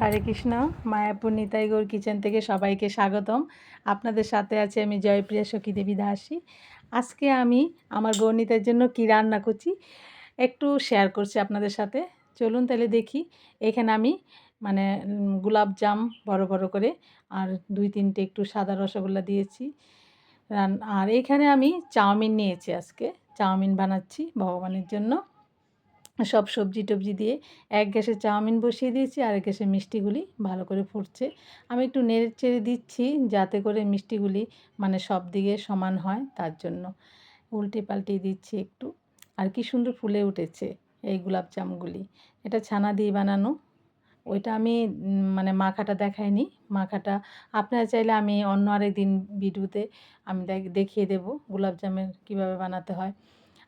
হরে Krishna, Mayapur Nitai Gaur kitchen থেকে সবাইকে স্বাগতম। আপনাদের সাথে আছে আমি জয়প্রিয়া সখী দেবী দাসী। আজকে আমি আমার গৌরনীতার জন্য কী রান্না করছি একটু শেয়ার করছি আপনাদের সাথে। চলুন তাহলে দেখি। এখানে আমি মানে গোলাপ জাম বড় বড় করে আর দুই তিনটে একটু সাদা রসগোল্লা দিয়েছি। আর এখানে আমি চাউমিন নিয়েছি আজকে। চাউমিন বানাচ্ছি ভগবানের জন্য। সব সবজি টবজি দিয়ে এক গ্যাসে চাউমিন বসিয়ে দিয়েছি আর এক গ্যাসে মিষ্টিগুলি ভালো করে ফুটছে। আমি একটু নেড়ে চেড়ে দিচ্ছি যাতে করে মিষ্টিগুলি মানে সব দিকে সমান হয় তার জন্য। উল্টে পাল্টে দিচ্ছি একটু। আর কি সুন্দর ফুলে উঠেছে এই গোলাপ জামগুলি। এটা ছানা দিয়ে বানানো। ওইটা আমি মানে মাখাটা দেখাইনি। মাখাটা আপনারা চাইলে আমি অন্য আরেক দিন ভিডিওতে আমি দেখ- দেখিয়ে দেবো গোলাপ জামের কীভাবে বানাতে হয়।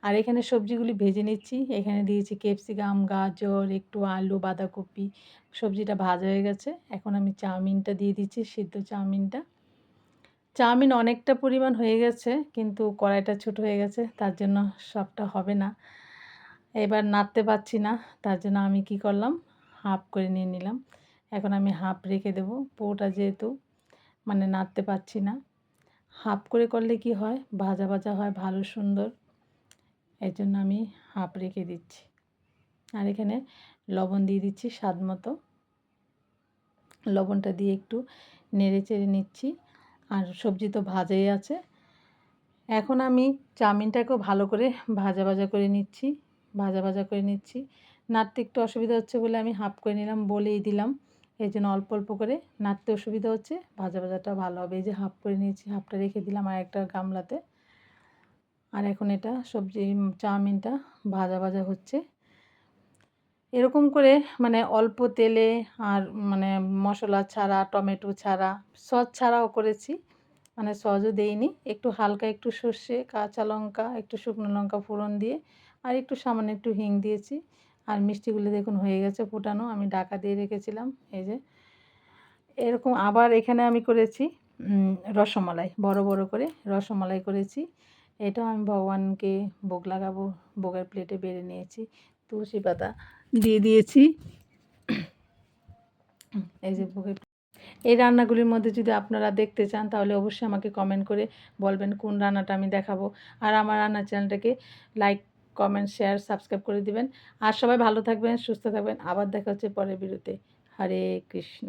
আর এখানে সবজিগুলি ভেজে নিচ্ছি। এখানে দিয়েছি ক্যাপসিকাম, গাজর, একটু আলু, বাঁধাকপি। সবজিটা ভাজা হয়ে গেছে। এখন আমি চাউমিনটা দিয়ে দিচ্ছি, সিদ্ধ চাউমিনটা। চাউমিন অনেকটা পরিমাণ হয়ে গেছে, কিন্তু কড়াইটা ছোট হয়ে গেছে, তার জন্য সবটা হবে না। এবার নাড়তে পারছি না, তার জন্য আমি কি করলাম, হাফ করে নিয়ে নিলাম। এখন আমি হাফ রেখে দেবো পোটা যেহেতু মানে নাড়তে পারছি না। হাফ করে করলে কি হয়, ভাজা ভাজা হয়, ভালো সুন্দর। এই জন্য আমি হাফ রেখে দিচ্ছি। আর এখানে লবণ দিয়ে দিচ্ছি স্বাদ মতো। লবণটা দিয়ে একটু নেড়ে চেড়ে নিচ্ছি। আর সবজি তো ভাজাই আছে। এখন আমি চাউমিনটাকেও ভালো করে ভাজা ভাজা করে নিচ্ছি। ভাজা ভাজা করে নিচ্ছি। নাড়তে একটু অসুবিধা হচ্ছে বলে আমি হাফ করে নিলাম বলেই দিলাম। এই জন্য অল্প অল্প করে নাড়তে অসুবিধা হচ্ছে। ভাজা ভাজাটা ভালো হবে। এই যে হাফ করে নিয়েছি হাফটা রেখে দিলাম আর একটা গামলাতে। আর এখন এটা সবজি, চাউমিনটা ভাজা ভাজা হচ্ছে। এরকম করে মানে অল্প তেলে আর মানে মশলা ছাড়া, টমেটো ছাড়া, সস ছাড়াও করেছি। মানে সসও দেইনি। একটু হালকা একটু সর্ষে, কাঁচা লঙ্কা, একটু শুকনো লঙ্কা ফোড়ন দিয়ে আর একটু সামান্য একটু হিং দিয়েছি। আর মিষ্টিগুলো দেখুন হয়ে গেছে ফোটানো, আমি ডাকা দিয়ে রেখেছিলাম, এই যে। এরকম আবার এখানে আমি করেছি রসমালাই, বড় বড় করে রসমালাই করেছি। এটাও আমি ভগবানকে ভোগ লাগাবো, ভোগের প্লেটে বেড়ে নিয়েছি। তুলসী পাতা দিয়ে দিয়েছি। এই যে ভোগের এই রান্নাগুলির মধ্যে যদি আপনারা দেখতে চান, তাহলে অবশ্যই আমাকে কমেন্ট করে বলবেন কোন রান্নাটা আমি দেখাবো। আর আমার রান্নার চ্যানেলটাকে লাইক কমেন্ট শেয়ার সাবস্ক্রাইব করে দিবেন। আর সবাই ভালো থাকবেন, সুস্থ থাকবেন। আবার দেখা হচ্ছে পরের বিরতে হরে কৃষ্ণ।